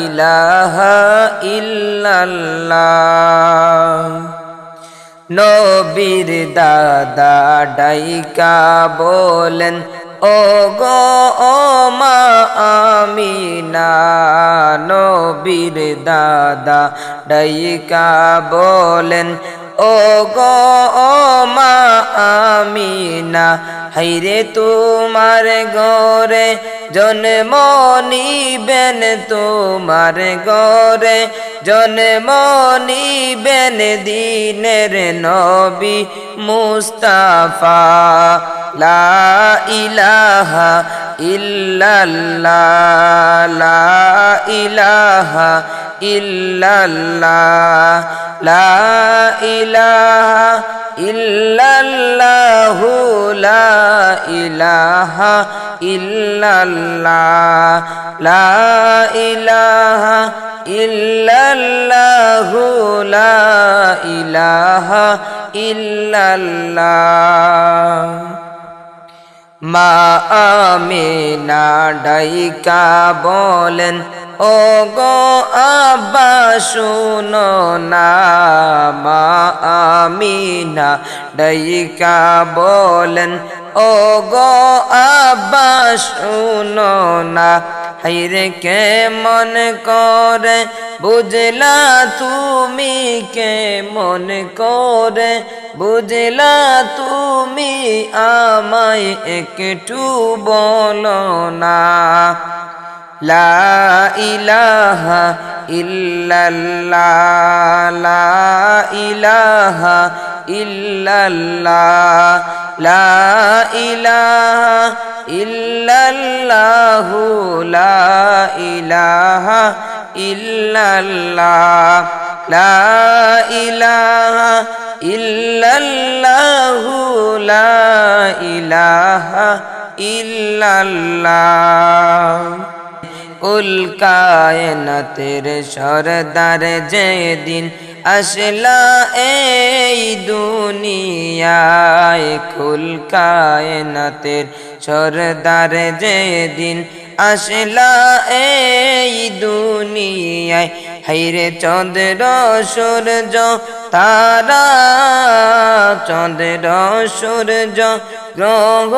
ইলাহা ইল্লাল্লাহ। নবীর দাদা ডাইকা বলেন ও গো ও মা আমিনা। নবীর দাদা ডাইকা বলেন ও গো ও মা আমিনা। হাইরে তোমার গরে জন্ম নিবেন তোমার গরে জন্ম নিবেন দিনের নবী মুস্তাফা লা ইলাহা ইল্লাল্লাহ, লা ইলাহা ইল্লাল্লাহ, লা ইলাহা ইল্লাল্লাহ লা ইলাহা ইল্লাল্লাহ, লা ইলাহা ইল্লাল্লাহ, লা ইলাহা ইল্লাল্লাহ। মা আমিনা ডাইকা বলেন ও গো আব্বা, শুনো না। মা আমিনা ডাইকা বলেন ও গো আব্বা, শুনো না। হাইরে কে মন করে? বুঝলা তুমি কে মন করে? বুঝলা তুমি আমায় একটু বলো না। লা ইলাহা ইল্লাল্লাহ, লা ইলাহা ইল্লাল্লাহ। লা ইলাহা ইল্লাল্লাহ লা ইলাহা ইল্লাল্লাহ। লা ইলাহা ইল্লাল্লাহ সরদার যেদিন আসলা এই দুনিয়ায় কুল কায়নাতের সরদার যেদিন আসলা এই দুনিয়ায় হাইরে চন্দ্র সূর্য, তারা চন্দ্র সূর্য, গ্রহ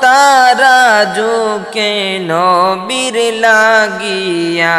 তারা জোকে নবীর লাগিয়া।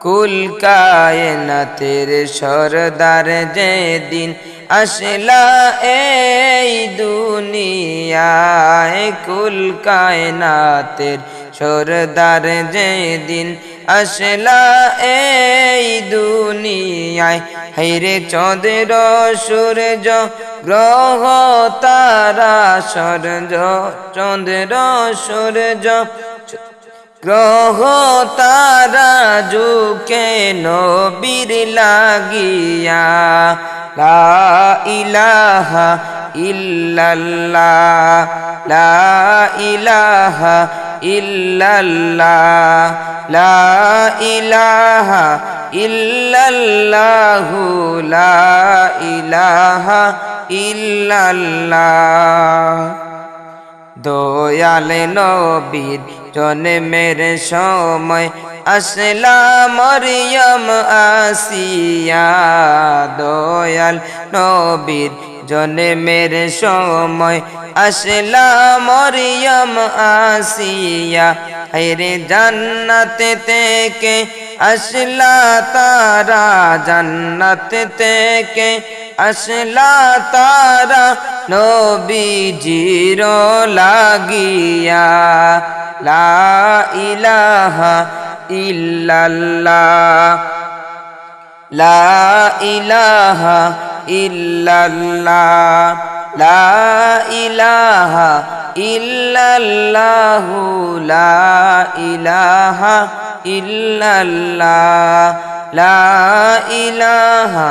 কুল কায়নাতের সরদার যেদিন আসলা এই দুনিয়ায়, কুল কায়নাতের সরদার যেদিন আসলা এই দুনিয়ায় হাইরে চন্দ্র সূর্য গ্রহ, তারা সূর্য, চন্দ্র সূর্য গ্রহ তারা জুকে নবীর লাগিয়া, লা ইলাহা ইল্লাল্লাহ, লা ইলাহা ইল্লাল্লাহ, লা ইলাহা ইল্লাল্লাহ, লা ইলাহা ইল্লাল্লাহ। দয়াল নবীর জন্মের সময় আসলা মরিয়ম আসিয়া। দয়াল নবীর জন্মের সময় আসলা মরিয়ম আসিয়া। হাইরে জান্নাতে থেকে আসলা তারা, জান্নাত থেকে আসলা তারা নবীজির লাগিয়া, লা ইলাহা ইল্লাল্লাহ, লা ইলাহা ইল্লাল্লাহ, লা ইলাহা ইল্লাল্লাহু, লা ইলাহা ইল্লাল্লাহ, লা ইলাহা